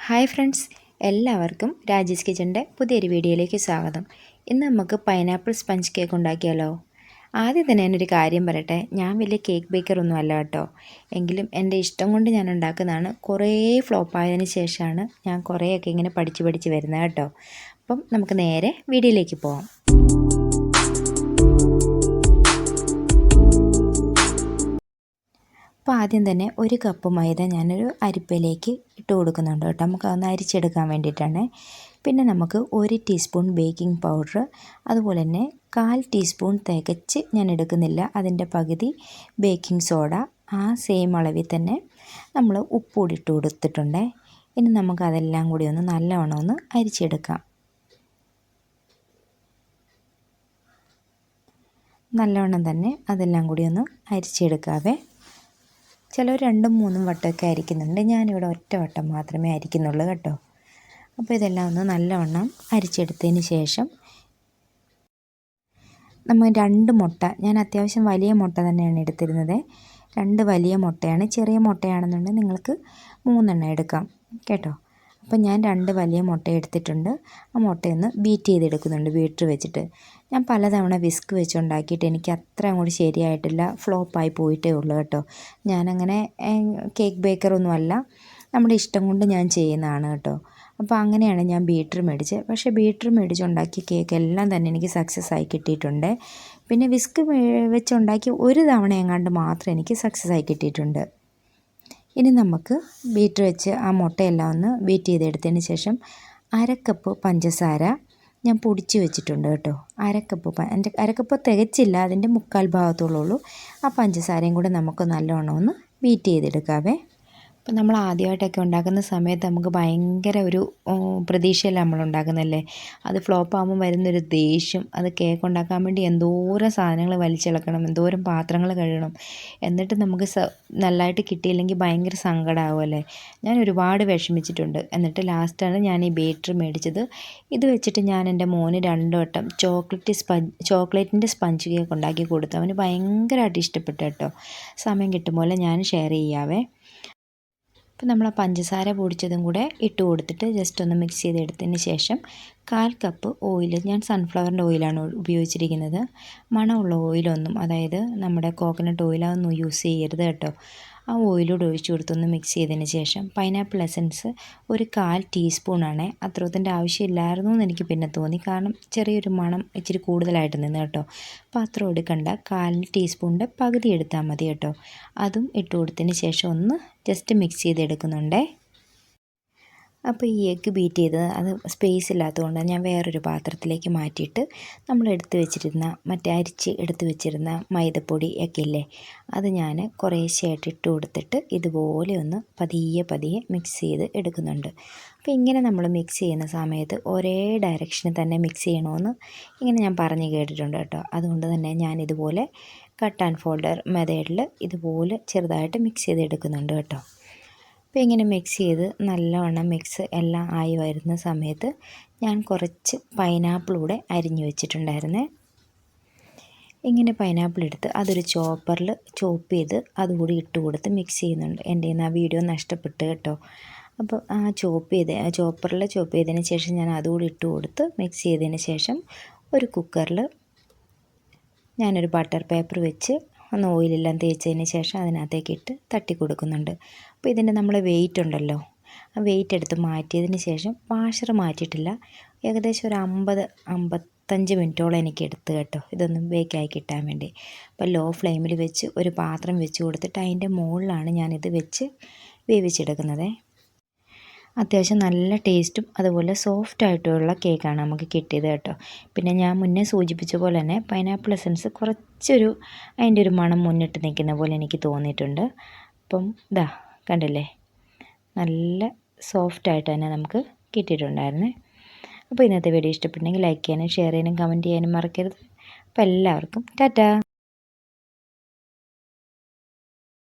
Hi friends എല്ലാവർക്കും രാജേഷ് കിച്ചന്റെ പുതിയൊരു വീഡിയോയിലേക്ക് സ്വാഗതം. ഇന്ന് നമുക്ക് പൈനാപ്പിൾ സ്പഞ്ച് കേക്ക് ഉണ്ടാക്കിയാലോ? ആദ്യം തന്നെ ഞാനൊരു കാര്യം പറയട്ടെ ഞാൻ വലിയ കേക്ക് ബേക്കറൊന്നും അല്ല കേട്ടോ. എങ്കിലും എന്റെ ഇഷ്ടം കൊണ്ട് ഞാൻ ഉണ്ടാക്കുന്നതാണ് കുറേ ഫ്ലോപ്പായതിനു ശേഷമാണ് ഞാൻ കുറേയൊക്കെ ഇങ്ങനെ പഠിച്ച് പഠിച്ച് വരുന്നത് കേട്ടോ. അപ്പം നമുക്ക് നേരെ വീഡിയോയിലേക്ക് പോകാം അപ്പോൾ ആദ്യം തന്നെ ഒരു കപ്പ് മൈദ ഞാനൊരു അരിപ്പയിലേക്ക് ഇട്ട് കൊടുക്കുന്നുണ്ട് കേട്ടോ. നമുക്ക് അതൊന്ന് അരിച്ചെടുക്കാൻ വേണ്ടിയിട്ടാണ്. പിന്നെ നമുക്ക് ഒരു ടീസ്പൂൺ ബേക്കിംഗ് പൗഡർ അതുപോലെ തന്നെ കാൽ ടീസ്പൂൺ തികച്ച് ഞാൻ എടുക്കുന്നില്ല. അതിന്റെ പകുതി ബേക്കിംഗ് സോഡ ആ സെയിം അളവിൽ തന്നെ നമ്മൾ ഉപ്പ് കൂടി ഇട്ട് കൊടുത്തിട്ടുണ്ട്. ഇനി നമുക്ക് അതെല്ലാം കൂടി ഒന്ന് നല്ലവണ്ണം ഒന്ന് അരിച്ചെടുക്കാം. നല്ലവണ്ണം തന്നെ അതെല്ലാം കൂടി ഒന്ന് അരിച്ചെടുക്കാവേ. ചിലർ രണ്ടും മൂന്നും വട്ടമൊക്കെ അരിക്കുന്നുണ്ട് ഞാനിവിടെ ഒറ്റ വട്ടം മാത്രമേ അരിക്കുന്നുള്ളൂ കേട്ടോ. അപ്പോൾ ഇതെല്ലാം ഒന്ന് നല്ലവണ്ണം അരിച്ചെടുത്തതിന് ശേഷം നമ്മൾ രണ്ട് മുട്ട ഞാൻ അത്യാവശ്യം വലിയ മുട്ട തന്നെയാണ് എടുത്തിരുന്നത്. രണ്ട് വലിയ മുട്ടയാണ് ചെറിയ മുട്ടയാണെന്നുണ്ടെങ്കിൽ നിങ്ങൾക്ക് മൂന്നെണ്ണം എടുക്കാം. കേട്ടോ? അപ്പോൾ ഞാൻ രണ്ട് വലിയ മുട്ട എടുത്തിട്ടുണ്ട്. ആ മുട്ടയൊന്ന് ബീറ്റ് ചെയ്തെടുക്കുന്നുണ്ട് ബീറ്റർ വെച്ചിട്ട്. ഞാൻ പലതവണ വിസ്ക് വെച്ചുണ്ടാക്കിയിട്ട് എനിക്ക് അത്ര അങ്ങോട്ട് ശരിയായിട്ടില്ല ഫ്ലോപ്പായി പോയിട്ടേ ഉള്ളൂ കേട്ടോ. ഞാനങ്ങനെ കേക്ക് ബേക്കറൊന്നും അല്ല നമ്മുടെ ഇഷ്ടം കൊണ്ട് ഞാൻ ചെയ്യുന്നതാണ് കേട്ടോ. അപ്പോൾ അങ്ങനെയാണ് ഞാൻ ബീറ്റർ മേടിച്ചത്. പക്ഷേ ബീറ്റർ മേടിച്ചുണ്ടാക്കിയ കേക്ക് എല്ലാം തന്നെ എനിക്ക് സക്സസ് ആയി കിട്ടിയിട്ടുണ്ട്. പിന്നെ വിസ്ക് വെച്ചുണ്ടാക്കി ഒരു തവണ എങ്ങാണ്ട് മാത്രം എനിക്ക് സക്സസ് ആയി കിട്ടിയിട്ടുണ്ട്. ഇനി നമുക്ക് ബീറ്റ് വെച്ച് ആ മുട്ടയെല്ലാം ഒന്ന് ബീറ്റ് ചെയ്തെടുത്തതിന് ശേഷം അരക്കപ്പ് പഞ്ചസാര ഞാൻ പൊടിച്ച് വെച്ചിട്ടുണ്ട് കേട്ടോ. അരക്കപ്പ് എന്റെ അരക്കപ്പ് തികച്ചില്ല അതിന്റെ മുക്കാൽ ഭാഗത്തോളൂ ആ പഞ്ചസാരയും കൂടെ നമുക്ക് നല്ലോണം ഒന്ന് ബീറ്റ് ചെയ്തെടുക്കാവേ. ഇപ്പം നമ്മൾ ആദ്യമായിട്ടൊക്കെ ഉണ്ടാക്കുന്ന സമയത്ത് നമുക്ക് ഭയങ്കര ഒരു പ്രതീക്ഷയല്ല നമ്മൾ ഉണ്ടാക്കുന്നതല്ലേ? അത് ഫ്ലോപ്പ് ആകുമ്പോൾ വരുന്നൊരു ദേഷ്യം അത് കേക്ക് ഉണ്ടാക്കാൻ വേണ്ടി എന്തോരം സാധനങ്ങൾ വലിച്ചിളക്കണം എന്തോരം പാത്രങ്ങൾ കഴുകണം. എന്നിട്ട് നമുക്ക് നല്ലതായിട്ട് കിട്ടിയില്ലെങ്കിൽ ഭയങ്കര സങ്കടമാവുമല്ലേ ഞാൻ ഒരുപാട് വിഷമിച്ചിട്ടുണ്ട്. എന്നിട്ട് ലാസ്റ്റാണ് ഞാൻ ഈ ബേറ്റർ മേടിച്ചത്. ഇത് വെച്ചിട്ട് ഞാൻ എന്റെ മോന് രണ്ട് വട്ടം ചോക്ലേറ്റ് സ്പഞ്ച് ചോക്ലേറ്റിന്റെ സ്പഞ്ച് കേക്ക് ഉണ്ടാക്കി കൊടുത്തു. അവന് ഭയങ്കരമായിട്ട് ഇഷ്ടപ്പെട്ടു കേട്ടോ. സമയം കിട്ടുമ്പോൾ ഞാൻ ഷെയർ ചെയ്യാവേ. അപ്പോൾ നമ്മൾ ആ പഞ്ചസാര പൊടിച്ചതും കൂടെ ഇട്ട് കൊടുത്തിട്ട് ജസ്റ്റ് ഒന്ന് മിക്സ് ചെയ്തെടുത്തതിന് ശേഷം കാൽ കപ്പ് ഓയിൽ ഞാൻ സൺഫ്ലവറിന്റെ ഓയിലാണ് ഉപയോഗിച്ചിരിക്കുന്നത്. മണമുള്ള ഓയിലൊന്നും അതായത് നമ്മുടെ കോക്കനട്ട് ഓയിൽ അതൊന്നും യൂസ് ചെയ്യരുത് കേട്ടോ. ആ ഓയിലൂടെ ഒഴിച്ചു കൊടുത്തൊന്ന് മിക്സ് ചെയ്തതിന് ശേഷം പൈനാപ്പിൾ എസൻസ് ഒരു കാൽ ടീസ്പൂണാണ് അത്രത്തിന്റെ ആവശ്യമില്ലായിരുന്നു എന്ന് എനിക്ക് പിന്നെ തോന്നി. കാരണം ചെറിയൊരു മണം ഇച്ചിരി കൂടുതലായിട്ട് നിന്ന് കേട്ടോ. അപ്പോൾ അത്ര എടുക്കണ്ട. കാൽ ടീസ്പൂണിന്റെ പകുതി എടുത്താൽ മതി കേട്ടോ. അതും ഇട്ട് കൊടുത്തതിന് ശേഷം ഒന്ന് ജസ്റ്റ് മിക്സ് ചെയ്തെടുക്കുന്നുണ്ടേ. അപ്പോൾ ഈ എഗ്ഗ് ബീറ്റ് ചെയ്തത് അത് സ്പേസ് ഇല്ലാത്തതുകൊണ്ട് ഞാൻ വേറൊരു പാത്രത്തിലേക്ക് മാറ്റിയിട്ട് നമ്മൾ എടുത്തു വെച്ചിരുന്ന മറ്റേ അരിച്ച് എടുത്തു വെച്ചിരുന്ന മൈദപ്പൊടി ഒക്കെ ഇല്ലേ അത് ഞാൻ കുറേശ്ശെയായിട്ട് ഇട്ട് കൊടുത്തിട്ട് ഇതുപോലെ ഒന്ന് പതിയെ പതിയെ മിക്സ് ചെയ്ത് എടുക്കുന്നുണ്ട്. അപ്പോൾ ഇങ്ങനെ നമ്മൾ മിക്സ് ചെയ്യുന്ന സമയത്ത് ഒരേ ഡയറക്ഷനിൽ തന്നെ മിക്സ് ചെയ്യണമെന്ന് ഇങ്ങനെ ഞാൻ പറഞ്ഞു കേട്ടിട്ടുണ്ട് കേട്ടോ. അതുകൊണ്ട് തന്നെ ഞാൻ ഇതുപോലെ കട്ട് ആൻഡ് ഫോൾഡർ മെത്തേഡിൽ ഇതുപോലെ ചെറുതായിട്ട് മിക്സ് ചെയ്ത് എടുക്കുന്നുണ്ട് കേട്ടോ. അപ്പോൾ ഇങ്ങനെ മിക്സ് ചെയ്ത് നല്ലവണ്ണം മിക്സ് എല്ലാം ആയി വരുന്ന സമയത്ത് ഞാൻ കുറച്ച് പൈനാപ്പിൾ കൂടെ അരിഞ്ഞു വെച്ചിട്ടുണ്ടായിരുന്നേ. ഇങ്ങനെ പൈനാപ്പിൾ എടുത്ത് അതൊരു ചോപ്പറിൽ ചോപ്പ് ചെയ്ത് അതുകൂടി ഇട്ട് കൊടുത്ത് മിക്സ് ചെയ്യുന്നുണ്ട്. എന്റെ ആ വീഡിയോ നഷ്ടപ്പെട്ട് കേട്ടോ. അപ്പോൾ ആ ചോപ്പ് ചെയ്ത് ചോപ്പറിൽ ചോപ്പ് ചെയ്തതിന് ശേഷം ഞാൻ അതുകൂടി ഇട്ട് കൊടുത്ത് മിക്സ് ചെയ്തതിന് ശേഷം ഒരു കുക്കറിൽ ഞാനൊരു ബട്ടർ പേപ്പർ വെച്ച് ഒന്ന് ഓയിലെല്ലാം തേച്ചതിന് ശേഷം അതിനകത്തേക്ക് ഇട്ട് തട്ടി കൊടുക്കുന്നുണ്ട്. അപ്പോൾ ഇതിന്റെ നമ്മൾ വെയിറ്റ് ഉണ്ടല്ലോ ആ വെയിറ്റ് എടുത്ത് മാറ്റിയതിന് ശേഷം വാഷർ മാറ്റിയിട്ടില്ല. ഏകദേശം ഒരു അമ്പത് അമ്പത്തഞ്ച് മിനിറ്റോളം എനിക്ക് എടുത്ത് കേട്ടോ ഇതൊന്നും ബേക്കായി കിട്ടാൻ വേണ്ടി. അപ്പോൾ ലോ ഫ്ലെയിമിൽ വെച്ച് ഒരു പാത്രം വെച്ച് കൊടുത്തിട്ട് അതിന്റെ മുകളിലാണ് ഞാനിത് വെച്ച് വേവിച്ചെടുക്കുന്നത്. അത്യാവശ്യം നല്ല ടേസ്റ്റും അതുപോലെ സോഫ്റ്റ് ആയിട്ടുള്ള കേക്കാണ് നമുക്ക് കിട്ടിയത് കേട്ടോ. പിന്നെ ഞാൻ മുന്നേ സൂചിപ്പിച്ച പോലെ തന്നെ പൈനാപ്പിൾ എസൻസ് കുറച്ചൊരു അതിന്റെ ഒരു മണം മുന്നിട്ട് നിൽക്കുന്ന പോലെ എനിക്ക് തോന്നിയിട്ടുണ്ട്. അപ്പം ഇതാ കണ്ടില്ലേ? നല്ല സോഫ്റ്റായിട്ട് തന്നെ നമുക്ക് കിട്ടിയിട്ടുണ്ടായിരുന്നേ. അപ്പോൾ ഇന്നത്തെ വീഡിയോ ഇഷ്ടപ്പെട്ടെങ്കിൽ ലൈക്ക് ചെയ്യാനും ഷെയർ ചെയ്യാനും കമന്റ് ചെയ്യാനും മറക്കരുത്. അപ്പോൾ എല്ലാവർക്കും ടാറ്റാ!